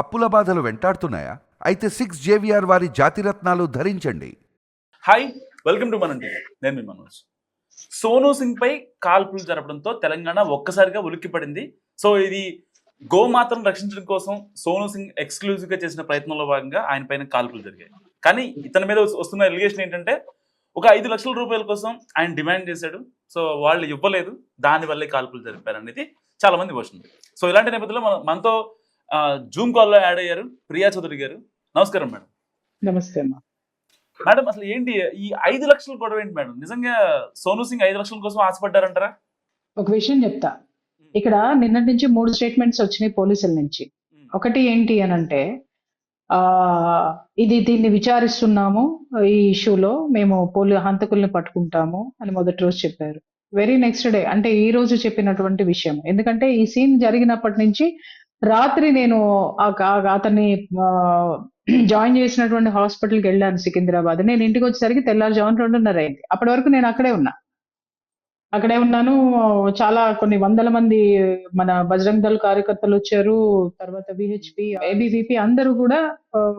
అప్పుల బాధలు వెంటాడుతున్నాయా? అయితే సిక్స్ జేవిఆర్ వారి జాతిరత్నాలు ధరించండి. హాయ్ వెల్కమ్ టు మన నేను మీ మనోజ్. సోనూ సింగ్ పై కాల్పులు జరపడంతో తెలంగాణ ఒక్కసారిగా ఉలిక్కిపడింది. సో ఇది గోమాతను రక్షించడం కోసం సోనూ సింగ్ ఎక్స్క్లూజివ్గా చేసిన ప్రయత్నంలో భాగంగా ఆయన పైన కాల్పులు జరిగాయి. కానీ ఇతని మీద వస్తున్న ఎలిగేషన్ ఏంటంటే ఒక ఐదు లక్షల రూపాయల కోసం ఆయన డిమాండ్ చేశాడు. సో వాళ్ళు ఇవ్వలేదు. దాని వల్లే కాల్పులు జరిపారు అనేది చాలా మంది వస్తుంది సో ఇలాంటి నేపథ్యంలో మన మనతో జూమ్ కాల్లో యాడ్ అయ్యారు ప్రియా చౌదరి గారు. నమస్కారం మేడం. నమస్తే అమ్మా. మేడం అసలు ఏంటి ఈ ఐదు లక్షలు గొడవ ఏంటి మేడం? నిజంగా సోను సింగ్ ఐదు లక్షల కోసం ఆశపడ్డారంటారా? ఒక విషయం చెప్తా. ఇక్కడ నిన్నటి నుంచి మూడు స్టేట్మెంట్స్ వచ్చినాయి పోలీసుల నుంచి. ఒకటి ఏంటి అని అంటే ఆ ఇది దీన్ని విచారిస్తున్నాము ఈ ఇష్యూలో మేము పోలీ హంతకుల్ని పట్టుకుంటాము అని మొదటి రోజు చెప్పారు. వెరీ నెక్స్ట్ డే అంటే ఈ రోజు చెప్పినటువంటి విషయం. ఎందుకంటే ఈ సీన్ జరిగినప్పటి నుంచి రాత్రి నేను అతన్ని జాయిన్ చేసినటువంటి హాస్పిటల్కి వెళ్ళాను సికింద్రాబాద్. నేను ఇంటికి వచ్చేసరికి తెల్లారుజామున రెండున్నర అయింది. అప్పటి వరకు నేను అక్కడే ఉన్నా. అక్కడే ఉన్నాను. చాలా కొన్ని వందల మంది మన బజరంగ్ దళ్ కార్యకర్తలు వచ్చారు. తర్వాత విహెచ్పి ఏబీవీపీ అందరూ కూడా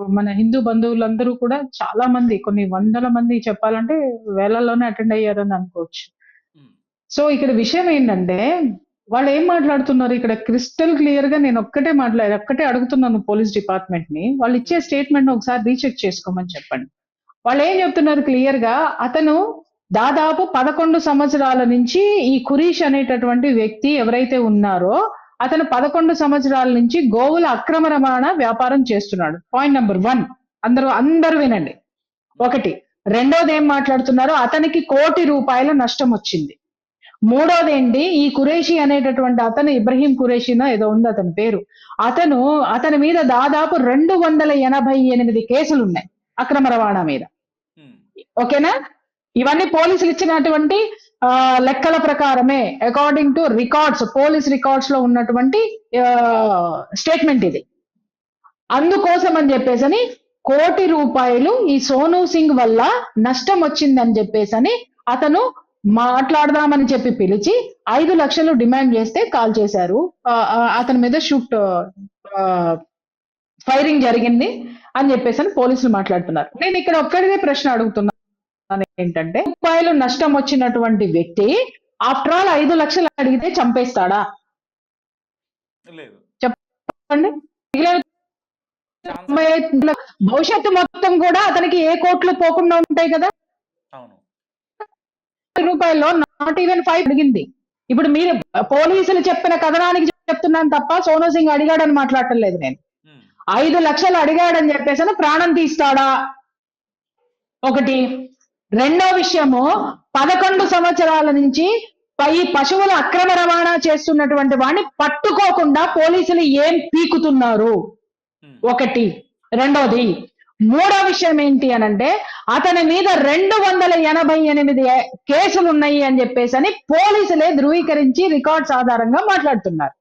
మన హిందూ బంధువులందరూ కూడా చాలా మంది కొన్ని వందల మంది చెప్పాలంటే వేలల్లోనే అటెండ్ అయ్యారని అనుకోవచ్చు. సో ఇక్కడ విషయం ఏంటంటే వాళ్ళు ఏం మాట్లాడుతున్నారు? ఇక్కడ క్రిస్టల్ క్లియర్గా నేను ఒక్కటే మాట్లాడి ఒక్కటే అడుగుతున్నాను పోలీస్ డిపార్ట్మెంట్ని వాళ్ళు ఇచ్చే స్టేట్మెంట్ ఒకసారి రీచెక్ చేసుకోమని చెప్పండి. వాళ్ళు ఏం చెప్తున్నారు క్లియర్గా? అతను దాదాపు పదకొండు సంవత్సరాల నుంచి ఈ కురీష్ అనేటటువంటి వ్యక్తి ఎవరైతే ఉన్నారో అతను పదకొండు సంవత్సరాల నుంచి గోవుల అక్రమ రవాణా వ్యాపారం చేస్తున్నాడు. పాయింట్ నెంబర్ వన్ అందరూ అందరూ వినండి. ఒకటి. రెండోది ఏం మాట్లాడుతున్నారో అతనికి కోటి రూపాయల నష్టం వచ్చింది. మూడోది ఏంటి ఈ కురేషి అనేటటువంటి అతను ఇబ్రహీం కురేషినో ఏదో ఉంది అతని పేరు. అతను అతని మీద దాదాపు రెండు వందల ఎనభై ఎనిమిది కేసులు ఉన్నాయి అక్రమ రవాణా మీద. ఓకేనా? ఇవన్నీ పోలీసులు ఇచ్చినటువంటి ఆ, లెక్కల ప్రకారమే అకార్డింగ్ టు రికార్డ్స్ పోలీస్ రికార్డ్స్లో ఉన్నటువంటి స్టేట్మెంట్ ఇది. అందుకోసం అని చెప్పేసని కోటి రూపాయలు ఈ సోనూ సింగ్ వల్ల నష్టం వచ్చిందని చెప్పేసని అతను మాట్లాడదామని చెప్పి పిలిచి ఐదు లక్షలు డిమాండ్ చేస్తే కాల్ చేశారు. అతని మీద షూట్ ఫైరింగ్ జరిగింది అని చెప్పేసి అని పోలీసులు మాట్లాడుతున్నారు. నేను ఇక్కడ ఒక్కడిదే ప్రశ్న అడుగుతున్నాను ఏంటంటే రూపాయలు నష్టం వచ్చినటువంటి వ్యక్తి ఆఫ్టర్ ఆల్ ఐదు లక్షలు అడిగితే చంపేస్తాడా? చెప్పండి. భవిష్యత్తు మొత్తం కూడా అతనికి ఏ కోట్లు పోకుండా ఉంటాయి కదా? అవును. రూపాయల్లో నాట్ ఈవెన్ ఫైవ్ అడిగింది. ఇప్పుడు మీరు పోలీసులు చెప్పిన కథనానికి చెప్తున్నాను తప్ప సోను సింగ్ అడిగాడని మాట్లాడటం లేదు నేను. ఐదు లక్షలు అడిగాడని చెప్పేసి ప్రాణం తీస్తాడా? ఒకటి. రెండో విషయము పదకొండు సంవత్సరాల నుంచి పై పశువుల అక్రమ రవాణా చేస్తున్నటువంటి వాడిని పట్టుకోకుండా పోలీసులు ఏం పీకుతున్నారు. ఒకటి. రెండోది మూడో విషయం ఏంటి అనంటే అతని మీద రెండు వందల ఎనభై ఎనిమిది కేసులు ఉన్నాయి అని చెప్పేసి అని పోలీసులే ధృవీకరించి రికార్డ్స్ ఆధారంగా మాట్లాడుతున్నారు.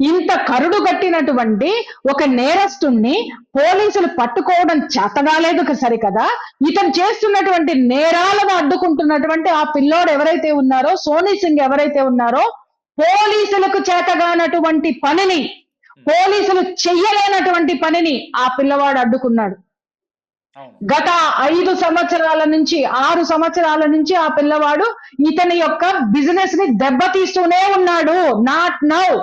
ఇంత కరుడు కట్టినటువంటి ఒక నేరస్తుణ్ణి పోలీసులు పట్టుకోవడం చేతగాలేదు సరికదా ఇతను చేస్తున్నటువంటి నేరాలను అడ్డుకుంటున్నటువంటి ఆ పిల్లోడు ఎవరైతే ఉన్నారో సోనీ సింగ్ ఎవరైతే ఉన్నారో పోలీసులకు చేతగానటువంటి పనిని పోలీసులు చెయ్యలేనటువంటి పనిని ఆ పిల్లవాడు అడ్డుకున్నాడు. గత ఐదు సంవత్సరాల నుంచి ఆరు సంవత్సరాల నుంచి ఆ పిల్లవాడు ఇతని యొక్క బిజినెస్ని దెబ్బతీస్తూనే ఉన్నాడు. Not now.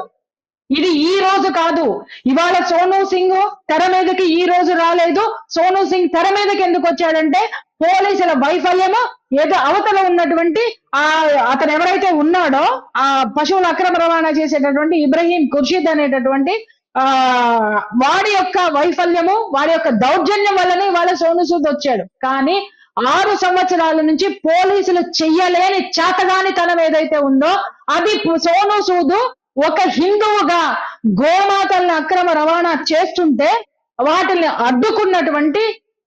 ఇది ఈ రోజు కాదు. ఇవాళ సోనూ సింగ్ తెర మీదకి ఈ రోజు రాలేదు. సోనూ సింగ్ తెర మీదకి ఎందుకు వచ్చాడంటే పోలీసుల వైఫల్యము ఏదో అవతల ఉన్నటువంటి ఆ అతను ఎవరైతే ఉన్నాడో ఆ పశువుల అక్రమ రవాణా చేసేటటువంటి ఇబ్రహీం ఖుర్షీద్ అనేటటువంటి ఆ వాడి యొక్క వైఫల్యము వాడి యొక్క దౌర్జన్యం వల్లనే వాళ్ళ సోను సూద్ వచ్చాడు. కానీ ఆరు సంవత్సరాల నుంచి పోలీసులు చెయ్యలేని చేతగానితనం ఏదైతే ఉందో అది సోను సూదు ఒక హిందువుగా గోమాతల్ని అక్రమ రవాణా చేస్తుంటే వాటిని అడ్డుకున్నటువంటి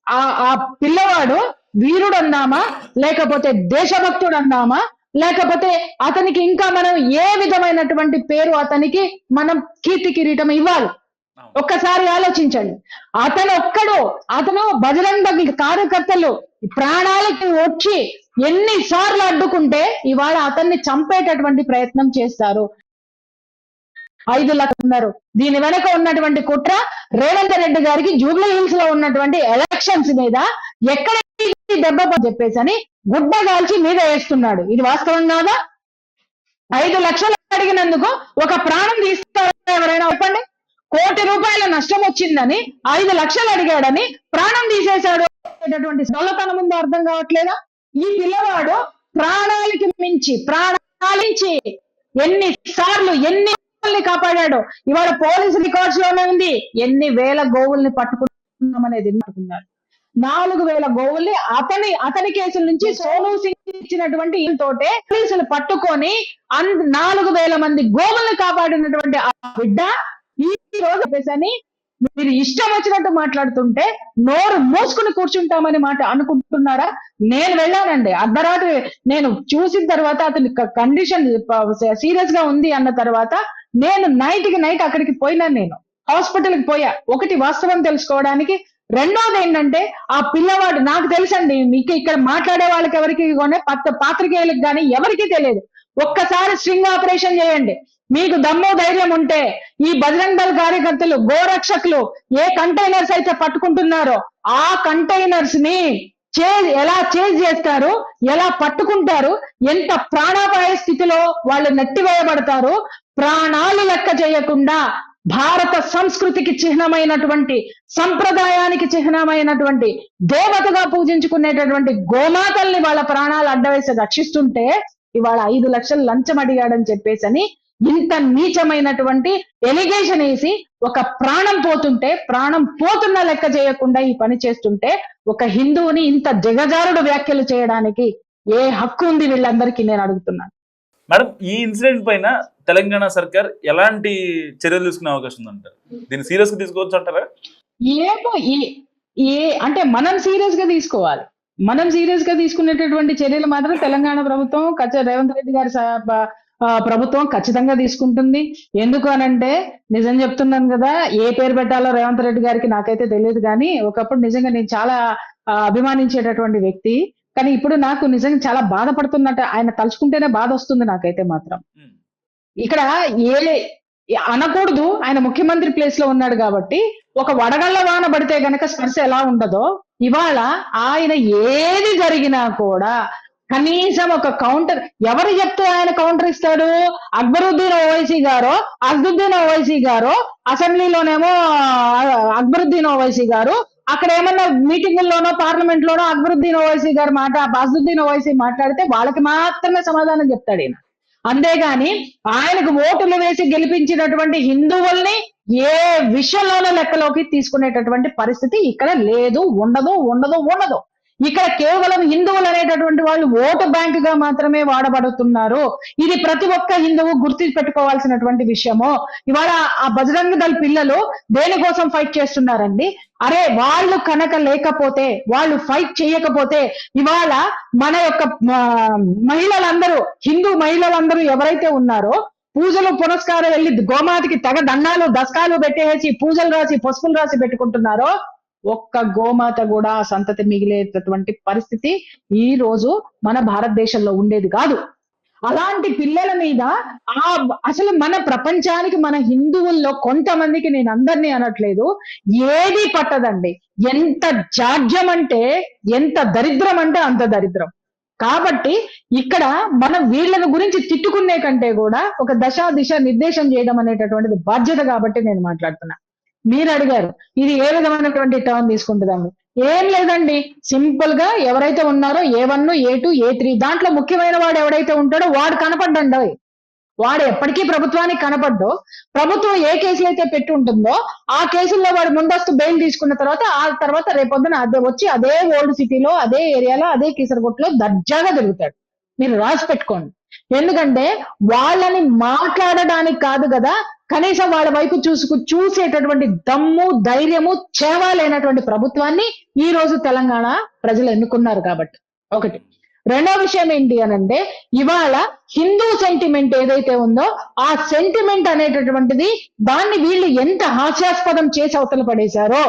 ఆ ఆ పిల్లవాడు వీరుడు అన్నామా లేకపోతే దేశభక్తుడు అన్నామా లేకపోతే అతనికి ఇంకా మనం ఏ విధమైనటువంటి పేరు అతనికి మనం కీర్తి కిరీటం ఇవ్వాలి? ఒక్కసారి ఆలోచించండి. అతను ఒక్కడు అతను బజరంగ కార్యకర్తలు ప్రాణాలకి వచ్చి ఎన్నిసార్లు అడ్డుకుంటే ఇవాళ అతన్ని చంపేటటువంటి ప్రయత్నం చేస్తారు. ఐదు లక్షలు ఉన్నారు. దీని వెనక ఉన్నటువంటి కుట్ర రేవంత్ రెడ్డి గారికి జూబ్లీ హిల్స్లో ఉన్నటువంటి ఎలక్షన్స్ మీద ఎక్కడ దెబ్బ చెప్పేసి అని గుడ్డ కాల్చి మీద వేస్తున్నాడు. ఇది వాస్తవం కాదా? ఐదు లక్షలు అడిగినందుకు ఒక ప్రాణం తీస్తారా ఎవరైనా చెప్పండి? కోటి రూపాయల నష్టం వచ్చిందని ఐదు లక్షలు అడిగాడని ప్రాణం తీసేశాడు అనేటటువంటి సొల్లతనం ఉందో అర్థం కావట్లేదా? ఈ పిల్లవాడు ప్రాణాలకి మించి ప్రాణాలించి ఎన్ని సార్లు ఎన్ని గోవుల్ని కాపాడాడు. ఇవాళ పోలీస్ రికార్డ్స్లోనే ఉంది. ఎన్ని వేల గోవుల్ని పట్టుకున్నామనేది పట్టుకున్నారు నాలుగు వేల గోవుల్ని అతని అతని కేసుల నుంచి సోను సింగ్ ఇచ్చినటువంటి తోటే పోలీసులు పట్టుకొని అన్ నాలుగు వేల మంది గోవుల్ని కాపాడినటువంటి ఆ బిడ్డ ఈ రోజు చెప్పేసని మీరు ఇష్టం వచ్చినట్టు మాట్లాడుతుంటే నోరు మూసుకుని కూర్చుంటామని మాట అనుకుంటున్నారా? నేను వెళ్ళానండి. అర్ధరాత్రి నేను చూసిన తర్వాత అతని కండిషన్ సీరియస్గా ఉంది అన్న తర్వాత నేను నైట్కి నైట్ అక్కడికి పోయినాను నేను. హాస్పిటల్కి పోయా. ఒకటి వాస్తవం తెలుసుకోవడానికి. రెండోది ఏంటంటే ఆ పిల్లవాడు నాకు తెలుసండి మీకు ఇక్కడ మాట్లాడే వాళ్ళకి ఎవరికి కొనే పత్త పాత్రికేయులకు కానీ ఎవరికీ తెలియదు. ఒక్కసారి స్ట్రింగ్ ఆపరేషన్ చేయండి. మీకు దమ్ము ధైర్యం ఉంటే ఈ బజరంగ్ దళ కార్యకర్తలు గోరక్షకులు ఏ కంటైనర్స్ అయితే పట్టుకుంటున్నారో ఆ కంటైనర్స్ని చే ఎలా చేజ్ చేస్తారు ఎలా పట్టుకుంటారు ఎంత ప్రాణాపాయ స్థితిలో వాళ్ళు నెట్టివేయబడతారు ప్రాణాలు లెక్క చేయకుండా భారత సంస్కృతికి చిహ్నమైనటువంటి సంప్రదాయానికి చిహ్నమైనటువంటి దేవతగా పూజించుకునేటటువంటి గోమాతల్ని వాళ్ళ ప్రాణాలు అడ్డవేసి రక్షిస్తుంటే ఇవాళ ఐదు లక్షలు లంచం అడిగాడని చెప్పేసి అని ఇంత నీచమైనటువంటి ఎలిగేషన్ వేసి ఒక ప్రాణం పోతుంటే ప్రాణం పోతున్న లెక్క చేయకుండా ఈ పని చేస్తుంటే ఒక హిందువుని ఇంత జగజారుడు వ్యాఖ్యలు చేయడానికి ఏ హక్కు ఉంది వీళ్ళందరికీ నేను అడుగుతున్నాను. మేడం ఈ ఇన్సిడెంట్ పైన తెలంగాణ సర్కార్ ఎలాంటి చర్యలు తీసుకునే అవకాశం ఉందంటారు దీన్ని సీరియస్గా తీసుకోవచ్చు అంటారా? ఏమో ఏ అంటే మనం సీరియస్గా తీసుకోవాలి. మనం సీరియస్గా తీసుకునేటటువంటి చర్యలు మాత్రం తెలంగాణ ప్రభుత్వం రేవంత్ రెడ్డి గారి ప్రభుత్వం ఖచ్చితంగా తీసుకుంటుంది. ఎందుకు అనంటే నిజం చెప్తున్నాను కదా ఏ పేరు పెట్టాలో రేవంత్ రెడ్డి గారికి నాకైతే తెలియదు కానీ ఒకప్పుడు నిజంగా నేను చాలా అభిమానించేటటువంటి వ్యక్తి. కానీ ఇప్పుడు నాకు నిజంగా చాలా బాధపడుతున్నట్టు ఆయన తలుచుకుంటేనే బాధ వస్తుంది నాకైతే మాత్రం. ఇక్కడ ఏ అనకూడదు. ఆయన ముఖ్యమంత్రి ప్లేస్లో ఉన్నాడు కాబట్టి ఒక వడగళ్ళ వాన పడితే గనక స్పర్శ ఎలా ఉండదో ఇవాళ ఆయన ఏది జరిగినా కూడా కనీసం ఒక కౌంటర్ ఎవరు చెప్తే ఆయన కౌంటర్ ఇస్తాడు? అక్బరుద్దీన్ ఓవైసీ గారో? అజదుద్దీన్ ఓవైసీ గారో? అసెంబ్లీలోనేమో అక్బరుద్దీన్ ఓవైసీ గారు? అక్కడ ఏమన్నా మీటింగుల్లోనో పార్లమెంట్ లోనో అక్బరుద్దీన్ ఓవైసీ గారు మాట అజదుద్దీన్ ఓవైసీ మాట్లాడితే వాళ్ళకి మాత్రమే సమాధానం చెప్తాడు ఈయన. అంతేగాని ఆయనకు ఓటులు వేసి గెలిపించినటువంటి హిందువుల్ని ఏ విషయంలోనూ లెక్కలోకి తీసుకునేటటువంటి పరిస్థితి ఇక్కడ లేదు. ఉండదు ఉండదు ఉండదు. ఇక్కడ కేవలం హిందువులు అనేటటువంటి వాళ్ళు ఓటు బ్యాంక్గా మాత్రమే వాడబడుతున్నారు. ఇది ప్రతి ఒక్క హిందువు గుర్తు పెట్టుకోవాల్సినటువంటి విషయము. ఇవాళ ఆ బజరంగ దళ పిల్లలు దేనికోసం ఫైట్ చేస్తున్నారండి? అరే వాళ్ళు కనుక లేకపోతే వాళ్ళు ఫైట్ చేయకపోతే ఇవాళ మన యొక్క మహిళలందరూ హిందూ మహిళలందరూ ఎవరైతే ఉన్నారో పూజలు పునస్కారం వెళ్ళి గోమాతకి తెగ దండాలు దస్కాలు పెట్టేసి పూజలు రాసి పసుపులు రాసి పెట్టుకుంటున్నారో ఒక్క గోమాత కూడా సంతతి మిగిలేటటువంటి పరిస్థితి ఈ రోజు మన భారతదేశంలో ఉండేది కాదు. అలాంటి పిల్లల మీద ఆ అసలు మన ప్రపంచానికి మన హిందువుల్లో కొంతమందికి నేను అందరినీ అనట్లేదు ఏది పట్టదండి. ఎంత జాడ్యం అంటే ఎంత దరిద్రం అంటే అంత దరిద్రం. కాబట్టి ఇక్కడ మనం వీళ్ళని గురించి తిట్టుకునే కంటే కూడా ఒక దశ దిశ నిర్దేశం చేయడం అనేటటువంటిది బాధ్యత కాబట్టి నేను మాట్లాడుతున్నా. మీరు అడిగారు. ఇది ఏ విధమైనటువంటి టర్న్ తీసుకుంటుందాము ఏం లేదండి. సింపుల్గా ఎవరైతే ఉన్నారో A one A two A three దాంట్లో ముఖ్యమైన వాడు ఎవడైతే ఉంటాడో వాడు కనపడ్డండి. వాడు ఎప్పటికీ ప్రభుత్వానికి కనపడ్డో. ప్రభుత్వం ఏ కేసులు అయితే పెట్టి ఉంటుందో ఆ కేసుల్లో వాడు ముందస్తు బెయిల్ తీసుకున్న తర్వాత ఆ తర్వాత రేపొద్దున అదే వచ్చి అదే ఓల్డ్ సిటీలో అదే ఏరియాలో అదే కీసరగుట్టలో దర్జాగా తిరుగుతాడు. మీరు రాసి పెట్టుకోండి. ఎందుకంటే వాళ్ళని మాట్లాడడానికి కాదు కదా కనీసం వాళ్ళ వైపు చూసుకు చూసేటటువంటి దమ్ము ధైర్యము చేవ లేనటువంటి ప్రభుత్వాన్ని ఈ రోజు తెలంగాణ ప్రజలు ఎన్నుకున్నారు కాబట్టి. ఒకటి. రెండో విషయం ఏంటి అనంటే ఇవాళ హిందూ సెంటిమెంట్ ఏదైతే ఉందో ఆ సెంటిమెంట్ అనేటటువంటిది దాన్ని వీళ్ళు ఎంత హాస్యాస్పదం చేసి అవతల పడేశారో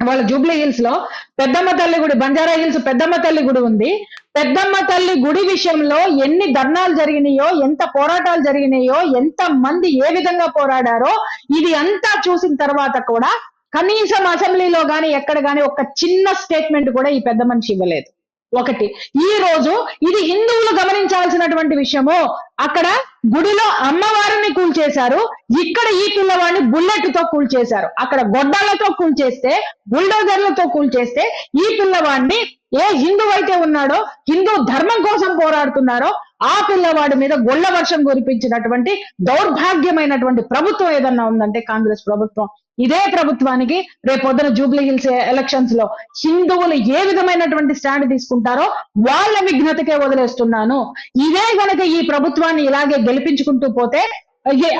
వాళ్ళ జూబ్లీ హిల్స్లో పెద్దమ్మ తల్లి గుడి బంజారా హిల్స్ పెద్దమ్మ తల్లి గుడి ఉంది. పెద్దమ్మ తల్లి గుడి విషయంలో ఎన్ని ధర్నాలు జరిగినాయో ఎంత పోరాటాలు జరిగినాయో ఎంత మంది ఏ విధంగా పోరాడారో ఇది అంతా చూసిన తర్వాత కూడా కనీసం అసెంబ్లీలో గాని ఎక్కడ గాని ఒక చిన్న స్టేట్మెంట్ కూడా ఈ పెద్ద మనిషి ఇవ్వలేదు. ఒకటి ఈ రోజు ఇది హిందువులు గమనించాల్సినటువంటి విషయము. అక్కడ గుడిలో అమ్మవారిని కూల్చేశారు. ఇక్కడ ఈ పిల్లవాడిని బుల్లెట్తో కూల్చేశారు. అక్కడ గొడ్డాలతో కూల్చేస్తే బుల్డోజర్లతో కూల్చేస్తే ఈ పిల్లవాడిని ఏ హిందూ అయితే ఉన్నాడో హిందూ ధర్మం కోసం పోరాడుతున్నారో ఆ పిల్లవాడి మీద గొల్ల వర్షం కురిపించినటువంటి దౌర్భాగ్యమైనటువంటి ప్రభుత్వం ఏదన్నా ఉందంటే కాంగ్రెస్ ప్రభుత్వం. ఇదే ప్రభుత్వానికి రేపొద్దున జూబ్లీ హిల్స్ ఎలక్షన్స్లో హిందువులు ఏ విధమైనటువంటి స్టాండ్ తీసుకుంటారో వాళ్ళ విఘ్నతకే వదిలేస్తున్నాను. ఇదే గనక ఈ ప్రభుత్వాన్ని ఇలాగే గెలిపించుకుంటూ పోతే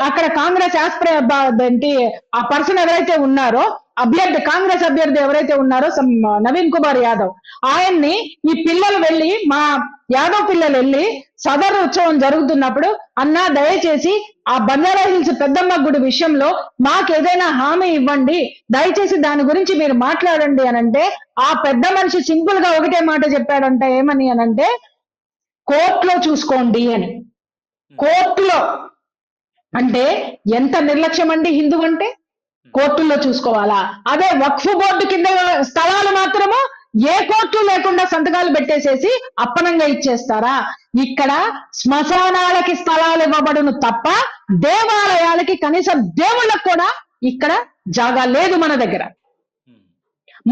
అక్కడ కాంగ్రెస్ ఆస్ప్రే ఏంటి ఆ పర్సన్ ఎవరైతే ఉన్నారో అభ్యర్థి కాంగ్రెస్ అభ్యర్థి ఎవరైతే ఉన్నారో నవీన్ కుమార్ యాదవ్ ఆయన్ని ఈ పిల్లలు వెళ్ళి మా యాదవ్ పిల్లలు వెళ్ళి సదర్ ఉత్సవం జరుగుతున్నప్పుడు అన్నా దయచేసి ఆ బంజారా హిల్స్ పెద్దమ్మ గుడి విషయంలో మాకు ఏదైనా హామీ ఇవ్వండి. దయచేసి దాని గురించి మీరు మాట్లాడండి అనంటే ఆ పెద్ద మనిషి సింపుల్గా ఒకటే మాట చెప్పాడంట ఏమని అనంటే కోర్టులో చూసుకోండి అని. కోర్టులో. అంటే ఎంత నిర్లక్ష్యం అండి హిందూ అంటే? కోర్టుల్లో చూసుకోవాలా? అదే వక్ఫ్ బోర్డు కింద స్థలాలు మాత్రము ఏ కోర్టు లేకుండా సంతకాలు పెట్టేసేసి అప్పనంగా ఇచ్చేస్తారా? ఇక్కడ శ్మశానాలకి స్థలాలు ఇవ్వబడును తప్ప దేవాలయాలకి కనీసం దేవుళ్ళకు కూడా ఇక్కడ జాగా లేదు మన దగ్గర.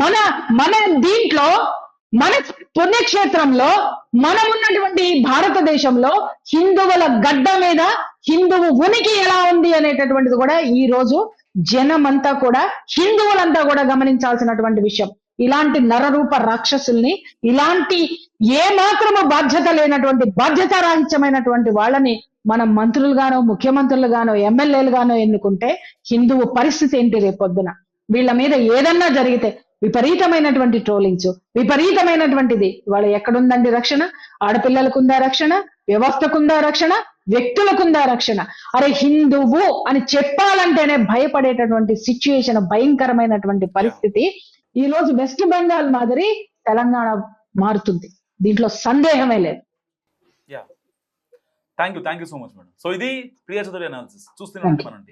మన మన దీంట్లో మన పుణ్యక్షేత్రంలో మనం ఉన్నటువంటి భారతదేశంలో హిందువుల గడ్డ మీద హిందువు ఉనికి ఎలా ఉంది అనేటటువంటిది కూడా ఈ రోజు జనమంతా కూడా హిందువులంతా కూడా గమనించాల్సినటువంటి విషయం. ఇలాంటి నరరూప రాక్షసుల్ని ఇలాంటి ఏ మాత్రము బాధ్యత లేనటువంటి బాధ్యత రాహిత్యమైనటువంటి వాళ్ళని మనం మంత్రులుగానో ముఖ్యమంత్రులుగానో ఎమ్మెల్యేలుగానో ఎన్నుకుంటే హిందువు పరిస్థితి ఏంటి రేపొద్దున? వీళ్ళ మీద ఏదన్నా జరిగితే విపరీతమైనటువంటి ట్రోలింగ్స్ విపరీతమైనటువంటిది. ఇవాళ ఎక్కడుందండి రక్షణ? ఆడపిల్లలకుందా రక్షణ? వ్యవస్థకుందా రక్షణ? వ్యక్తులకుందా రక్షణ? అరే హిందువు అని చెప్పాలంటేనే భయపడేటటువంటి సిచ్యుయేషన్ భయంకరమైనటువంటి పరిస్థితి. ఈ రోజు వెస్ట్ బెంగాల్ మాదిరి తెలంగాణ మారుతుంది. దీంట్లో సందేహమే లేదు. Thank you thank you so much madam so ఇది ప్రియా చౌదరి అనాలిసిస్ చూస్తూనే ఉంటాం మనం